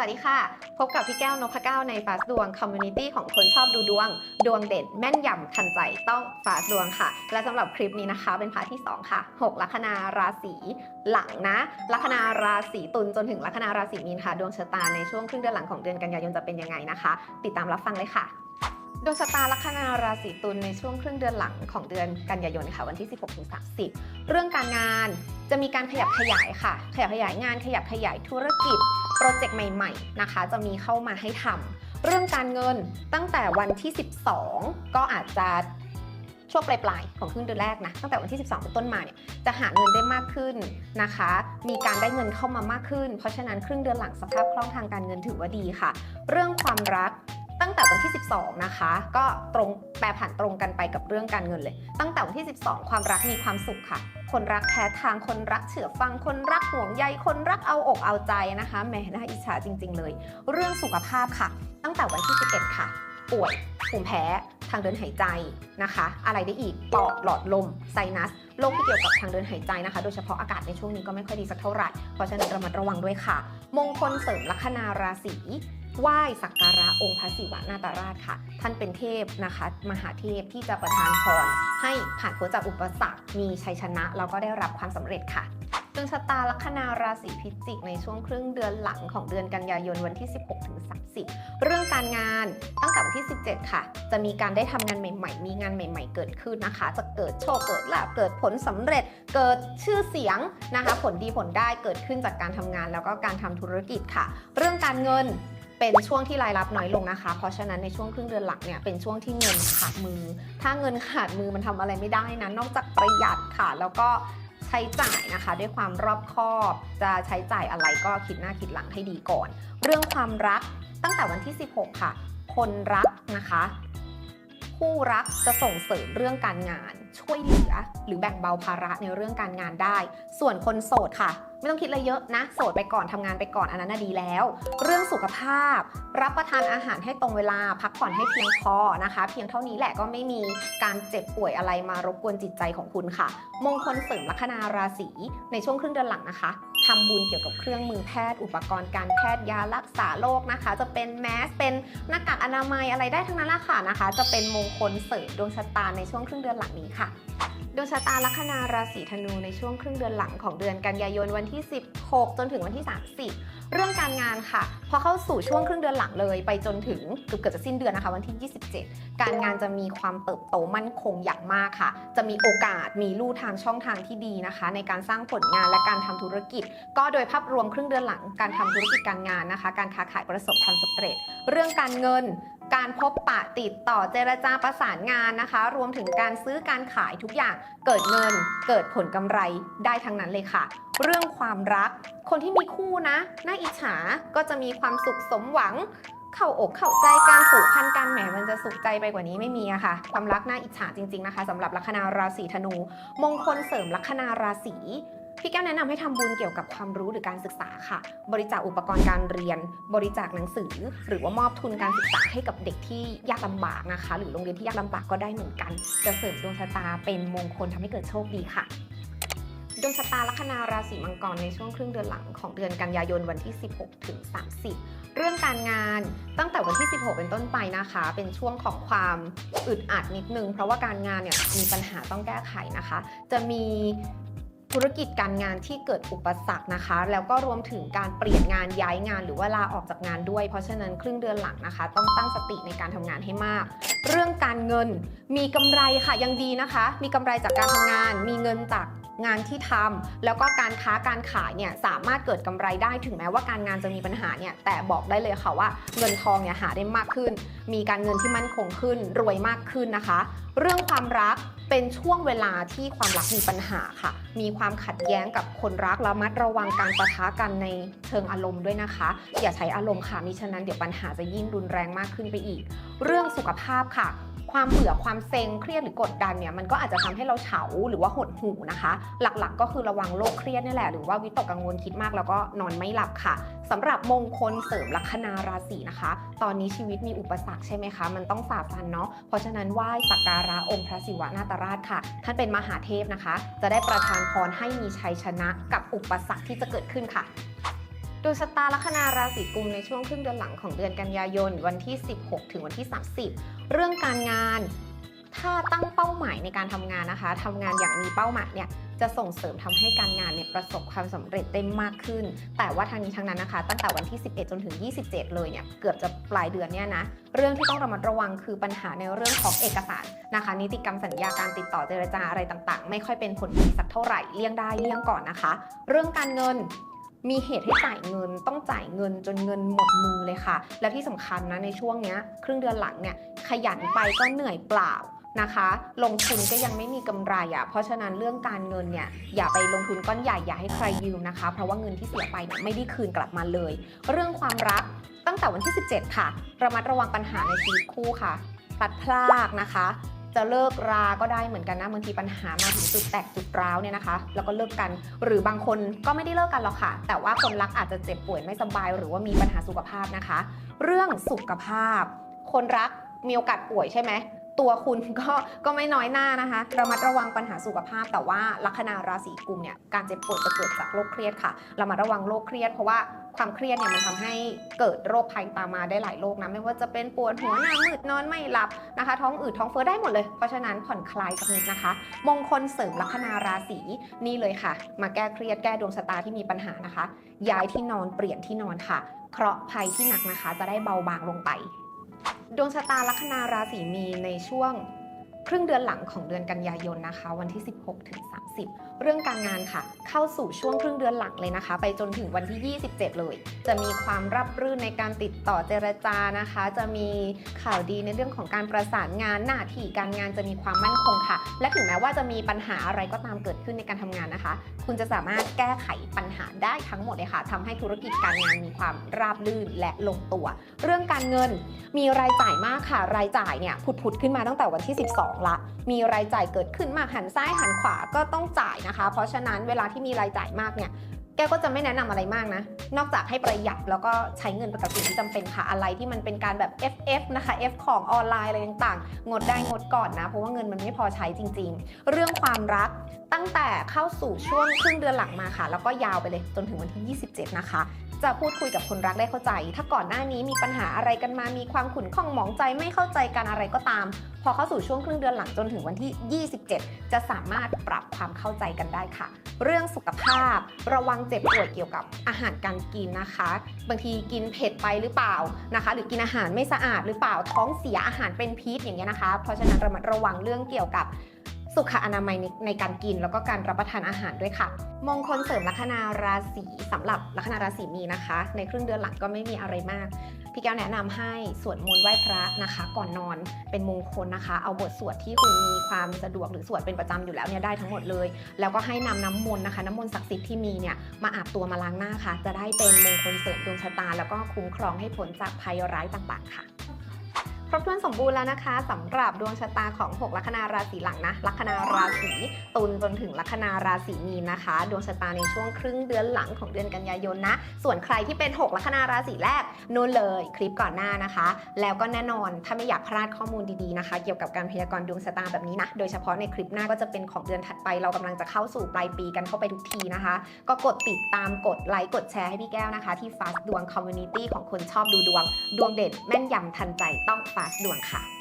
สวัสดีค่ะ พบกับพี่แก้วนพเก้าในฟาสดวงคอมมูนิตี้ของคนชอบดูดวง ดวงเด่นแม่นยำทันใจต้องฟาสดวงค่ะ และสำหรับคลิปนี้นะคะ เป็นพาร์ทที่ 2 ค่ะ 6 ลัคนาราศีหลังนะ ลัคนาราศีตุลจนถึงลัคนาราศีมีนค่ะ ดวงชะตาในช่วงครึ่งเดือนหลังของเดือนกันยายนจะเป็นยังไงนะคะ ติดตามรับฟังเลยค่ะ ดวงชะตาลัคนาราศีตุลในช่วงครึ่งเดือนหลังของเดือนกันยายนค่ะวันที่ 16ถึง30 เรื่องการงานจะมีการขยับขยายค่ะ ขยับขยายงานขยับขยายธุรกิจ โปรเจกต์ใหม่ๆนะคะ จะมีเข้ามาให้ทำเรื่องการเงินตั้งแต่วันที่ 12 ก็อาจจะช่วงปลายๆของครึ่งเดือนแรกนะตั้งแต่วันที่ 12 เป็นต้นมาเนี่ยจะหาเงินได้มากขึ้นนะคะ มีการได้เงินเข้ามามากขึ้น เพราะฉะนั้นครึ่งเดือนหลังสภาพคล่องทางการเงินถือว่าดีค่ะ เรื่องความรัก ตั้งแต่วันที่ 12 นะคะ ก็ตรงแปรผันตรงกันไปกับเรื่องการเงินเลย ตั้งแต่วันที่ 12 ความรักมีความสุขค่ะ คนรักแท้ทางคนรักเฉื่อฟัง คนรักห่วงใยคนรักเอาอกเอาใจนะคะแหมน่าอิจฉาจริง ๆ เลย เรื่องสุขภาพค่ะ ตั้งแต่วันที่ 11 ค่ะ ป่วยภูมิแพ้ทางเดินหายใจนะคะ อะไรได้อีกปอดหลอดลมไซนัสโรคที่เกี่ยวกับทางเดินหายใจนะคะ โดยเฉพาะอากาศในช่วงนี้ก็ไม่ค่อยดีสักเท่าไหร่เพราะฉะนั้นระมัดระวังด้วยค่ะ มงคลเสริมลัคนาราศีไหว้สักการะองค์พระศิวะนาตราชค่ะ ท่านเป็นเทพนะคะ มหาเทพที่จะประทานพรให้ผ่านพ้นจากอุปสรรค มีชัยชนะ แล้วก็ได้รับความสำเร็จค่ะดวงชะตาลัคนาราศีพิจิกในช่วงครึ่งเดือนหลังของเดือนกันยายนวันที่ 16ถึง30 เรื่องการงานตั้งแต่วันที่ 17 ค่ะ จะมีการได้ทำงานใหม่ ๆ มีงานใหม่ ๆ เกิดขึ้นนะคะ จะเกิดโชคเกิดลาภเกิดผลสำเร็จ เกิดชื่อเสียงนะคะ ผลดีผลได้เกิดขึ้นจากการทำงาน แล้วก็การทำธุรกิจค่ะ เรื่องการเงิน เป็นช่วงที่รายรับน้อยลงนะคะ เพราะฉะนั้นในช่วงครึ่งเดือนหลังเนี่ยเป็นช่วงที่เงินขาดมือ ถ้าเงินขาดมือมันทำอะไรไม่ได้นะนอกจากประหยัดค่ะ แล้วก็ใช้จ่ายนะคะ ด้วยความรอบคอบจะใช้จ่ายอะไรก็คิดหน้าคิดหลังให้ดีก่อน เรื่องความรักตั้งแต่วันที่ 16 ค่ะ คนรักนะคะคู่รักจะส่งเสริมเรื่องการงาน ช่วยเหลือ หรือแบ่งเบาภาระในเรื่องการงานได้ ส่วนคนโสดค่ะ ไม่ต้องคิดอะไรเยอะนะ โสดไปก่อนทำงานไปก่อนอันนั้นดีแล้ว เรื่องสุขภาพ รับประทานอาหารให้ตรงเวลา พักผ่อนให้เพียงพอนะคะ เพียงเท่านี้แหละก็ไม่มีการเจ็บป่วยอะไรมารบกวนจิตใจของคุณค่ะ มงคลเสริมลัคนาราศีในช่วงครึ่งเดือนหลังนะคะทำบุญเกี่ยวกับเครื่องมือแพทย์อุปกรณ์การแพทย์ยารักษาโรคนะคะ จะเป็นแมสเป็นหน้ากากอนามัยอะไรได้ทั้งนั้นละค่ะนะคะ จะเป็นมงคลเสริมดวงชะตาในช่วงครึ่งเดือนหลังนี้ค่ะ ดวงชะตาลัคนาราศีธนูในช่วงครึ่งเดือนหลังของเดือนกันยายนวันที่ 16 จนถึงวันที่ 30 เรื่องการงานค่ะ พอเข้าสู่ช่วงครึ่งเดือนหลังเลย ไปจนถึงเกือบเกือบจะสิ้นเดือนนะคะ วันที่ 27 การงานจะมีความเติบโตมั่นคงอย่างมากค่ะ จะมีโอกาสมีลู่ทางช่องทางที่ดีนะคะ ในการสร้างผลงานและการทำธุรกิจ ก็โดยภาพรวมครึ่งเดือนหลังการทำธุรกิจการงานนะคะ การค้าขายประสบความสำเร็จ เรื่องการเงิน การพบปะติดต่อเจรจาประสานงานนะคะ รวมถึงการซื้อการขายทุกอย่างเกิดเงิน เกิดผลกำไรได้ทั้งนั้นเลยค่ะ เรื่องความรัก คนที่มีคู่นะน่าอิจฉาก็จะมีความสุขสมหวังเข้าอกเข้าใจการผูกพันกันแหมมันจะสุขใจไปกว่านี้ไม่มีอะค่ะ ความรักน่าอิจฉาจริง ๆนะคะสำหรับลัคนาราศีธนู มงคลเสริมลัคนาราศี พี่แก้วแนะนำให้ทำบุญเกี่ยวกับความรู้หรือการศึกษาค่ะ บริจาคอุปกรณ์การเรียน บริจาคหนังสือ หรือว่ามอบทุนการศึกษาให้กับเด็กที่ยากลำบากนะคะ หรือโรงเรียนที่ยากลำบากก็ได้เหมือนกัน จะเสริมดวงชะตาเป็นมงคลทำให้เกิดโชคดีค่ะดวงชะตาลัคนาราศีมังกรในช่วงครึ่งเดือนหลังของเดือนกันยายนวันที่ 16 ถึง 30 เรื่องการงานตั้งแต่วันที่ 16 เป็นต้นไปนะคะ เป็นช่วงของความอึดอัดนิดนึง เพราะว่าการงานเนี่ยมีปัญหาต้องแก้ไขนะคะ จะมี ธุรกิจการงานที่เกิดอุปสรรคนะคะ แล้วก็รวมถึงการเปลี่ยนงานย้ายงาน หรือว่าลาออกจากงานด้วย เพราะฉะนั้นครึ่งเดือนหลังนะคะ ต้องตั้งสติในการทำงานให้มาก เรื่องการเงินมีกำไรค่ะยังดีนะคะ มีกำไรจากการทำงาน มีเงินจากงานที่ทำแล้วก็การค้าการขายเนี่ยสามารถเกิดกำไรได้ถึงแม้ว่าการงานจะมีปัญหาเนี่ยแต่บอกได้เลยค่ะว่าเงินทองเนี่ยหาได้มากขึ้น มีการเงินที่มั่นคงขึ้นรวยมากขึ้นนะคะ เรื่องความรัก เป็นช่วงเวลาที่ความรักมีปัญหาค่ะ มีความขัดแย้งกับคนรักระมัดระวังการประทะกันในเชิงอารมณ์ด้วยนะคะ อย่าใช้อารมณ์ค่ะมิฉะนั้นเดี๋ยวปัญหาจะยิ่งรุนแรงมากขึ้นไปอีก เรื่องสุขภาพค่ะความเบื่อความเซ็งเครียดหรือกดดันเนี่ยมันก็อาจจะทำให้เราเฉาหรือว่าหดหูนะคะ หลักๆ ก็คือระวังโรคเครียดนี่แหละหรือว่าวิตกกังวลคิดมากแล้วก็นอนไม่หลับค่ะ สำหรับมงคลเสริมลัคนาราศีนะคะ ตอนนี้ชีวิตมีอุปสรรคใช่ไหมคะ มันต้องฝ่าฟันเนาะ เพราะฉะนั้นไหว้สักการะองค์พระศิวะนาตราชค่ะ ท่านเป็นมหาเทพนะคะ จะได้ประทานพรให้มีชัยชนะกับอุปสรรคที่จะเกิดขึ้นค่ะดวงชะตาลัคนาราศีกุมในช่วงครึ่งเดือนหลังของเดือนกันยายนวันที่ 16 ถึงวันที่ 30 เรื่องการงาน ถ้าตั้งเป้าหมายในการทำงานนะคะทำงานอย่างมีเป้าหมายเนี่ย จะส่งเสริมทำให้การงานเนี่ยประสบความสำเร็จได้มากขึ้น แต่ว่าทางนี้ทางนั้นนะคะ ตั้งแต่วันที่ 11 จนถึง 27 เลยเนี่ยเกือบจะปลายเดือนเนี่ยนะเรื่องที่ต้องระมัดระวังคือปัญหาในเรื่องของเอกสารนะคะ นิติกรรมสัญญาการติดต่อเจรจาอะไรต่างๆ ไม่ค่อยเป็นผลดีสักเท่าไหร่เลี่ยงได้เลี่ยงก่อนนะคะ เรื่องการเงินมีเหตุให้จ่ายเงินต้องจ่ายเงินจนเงินหมดมือเลยค่ะ และที่สำคัญนะในช่วงเนี้ยครึ่งเดือนหลังเนี่ยขยันไปก็เหนื่อยเปล่า นะคะ ลงทุนก็ยังไม่มีกำไรอะ่ะเพราะฉะนั้นเรื่องการเงินเนี่ยอย่าไปลงทุนก้อนใหญ่อย่าให้ใครยืมนะคะ เพราะว่าเงินที่เสียไปเนี่ยไม่ได้คืนกลับมาเลย เรื่องความรักตั้งแต่วันที่ 17 ค่ะ ระมัดระวังปัญหาในชีวิตคู่ค่ะพลัดพรากนะคะ จะเลิกราก็ได้เหมือนกันนะบางทีปัญหามาถึงจุดแตกจุดร้าวเนี่ยนะคะ แล้วก็เลิกกันหรือบางคนก็ไม่ได้เลิกกันหรอกค่ะ แต่ว่าคนรักอาจจะเจ็บป่วยไม่สบาย หรือว่ามีปัญหาสุขภาพนะคะ เรื่องสุขภาพ คนรักมีโอกาสป่วยใช่ไหม ตัวคุณก็ก็ไม่น้อยหน้านะคะระมัดระวังปัญหาสุขภาพ แต่ว่าลัคนาราศีกุมเนี่ยการเจ็บป่วยจะเกิดจากโรคเครียดค่ะระมัดระวังโรคเครียดเพราะว่าความเครียดเนี่ยมันทำให้เกิดโรคภัยตามมาได้หลายโรคนะไม่ว่าจะเป็นปวดหัวหน้ามืดนอนไม่หลับนะคะ ท้องอืดท้องเฟ้อได้หมดเลย เพราะฉะนั้นผ่อนคลายสักนิดนะคะ มงคลเสริมลัคนาราศีนี่เลยค่ะ มาแก้เครียดแก้ดวงชะตาที่มีปัญหานะคะ ย้ายที่นอนเปลี่ยนที่นอนค่ะ เคราะห์ภัยที่หนักนะคะ จะได้เบาบางลงไป ดวงชะตาลัคนาราศีมีนในช่วง ครึ่งเดือนหลังของเดือนกันยายนนะคะ วันที่ 16ถึง30 เรื่องการงานค่ะ เข้าสู่ช่วงครึ่งเดือนหลังเลยนะคะ ไปจนถึงวันที่ 27 เลย จะมีความรับรื่นในการติดต่อเจรจานะคะ จะมีข่าวดีในเรื่องของการประสานงานหน้าที่การงานจะมีความมั่นคงค่ะ และถึงแม้ว่าจะมีปัญหาอะไรก็ตามเกิดขึ้นในการทำงานนะคะ คุณจะสามารถแก้ไขปัญหาได้ทั้งหมดเลยค่ะทำให้ธุรกิจการงานมีความราบรื่นและลงตัว เรื่องการเงินมีรายจ่ายมากค่ะ รายจ่ายเนี่ยผุดๆขึ้นมาตั้งแต่วันที่ 12ละ มีรายจ่ายเกิดขึ้นมากหันซ้ายหันขวาก็ต้องจ่ายนะคะ เพราะฉะนั้นเวลาที่มีรายจ่ายมากเนี่ยแกก็จะไม่แนะนำอะไรมากนะ นอกจากให้ประหยัดแล้วก็ใช้เงินไปกับสิ่งที่จำเป็นค่ะ อะไรที่มันเป็นการแบบ FF นะคะ F ของออนไลน์อะไรต่างๆ งดได้งดก่อนนะ เพราะว่าเงินมันไม่พอใช้จริง ๆ เรื่องความรักตั้งแต่เข้าสู่ช่วงครึ่งเดือนหลังมาค่ะ แล้วก็ยาวไปเลยจนถึงวันที่ 27 นะคะ จะพูดคุยกับคนรักได้เข้าใจ ถ้าก่อนหน้านี้มีปัญหาอะไรกันมา มีความขุ่นข้องหมองใจไม่เข้าใจกันอะไรก็ตามพอเข้าสู่ช่วงครึ่งเดือนหลังจนถึงวันที่ 27 จะสามารถปรับความเข้าใจกันได้ค่ะ เรื่องสุขภาพ ระวังเจ็บป่วยเกี่ยวกับอาหารการกินนะคะ บางทีกินเผ็ดไปหรือเปล่านะคะ หรือกินอาหารไม่สะอาดหรือเปล่าท้องเสียอาหารเป็นพิษอย่างเงี้ยนะคะ เพราะฉะนั้นระมัดระวังเรื่องเกี่ยวกับสุขอนามัยในในการกินแล้วก็การรับประทานอาหารด้วยค่ะ มงคลเสริมลัคนาราศีสำหรับลัคนาราศีมีนะคะ ในครึ่งเดือนหลังก็ไม่มีอะไรมาก พี่แก้วแนะนำให้สวดมนต์ไหว้พระนะคะ ก่อนนอนเป็นมงคลนะคะ เอาบทสวดที่คุณมีความสะดวกหรือสวดเป็นประจำอยู่แล้วเนี่ยได้ทั้งหมดเลย แล้วก็ให้นำน้ำมนต์นะคะน้ำมนต์ศักดิ์สิทธิ์ที่มีเนี่ยมาอาบตัวมาล้างหน้าค่ะ จะได้เป็นมงคลเสริมดวงชะตา แล้วก็คุ้มครองให้ผลจากภัยร้ายต่างๆค่ะ ครบถ้วนสมบูรณ์แล้วนะคะสำหรับดวงชะตาของ 6 ลัคนาราศีหลังนะ ลัคนาราศีตุลจนถึงลัคนาราศีมีนนะคะ ดวงชะตาในช่วงครึ่งเดือนหลังของเดือนกันยายนนะ ส่วนใครที่เป็น 6 ลัคนาราศีแรกนู่นเลยคลิปก่อนหน้านะคะ แล้วก็แน่นอนถ้าไม่อยากพลาดข้อมูลดีๆนะคะ เกี่ยวกับการพยากรณ์ดวงชะตาแบบนี้นะ โดยเฉพาะในคลิปหน้าก็จะเป็นของเดือนถัดไป เรากำลังจะเข้าสู่ปลายปีกันเข้าไปทุกทีนะคะ ก็กดติดตามกดไลค์กดแชร์ให้พี่แก้วนะคะ ที่ Fast ดวง Community ของคนชอบดูดวง ดวงเด็ดแม่นยำทันใจต้อง Fast ดวงค่ะ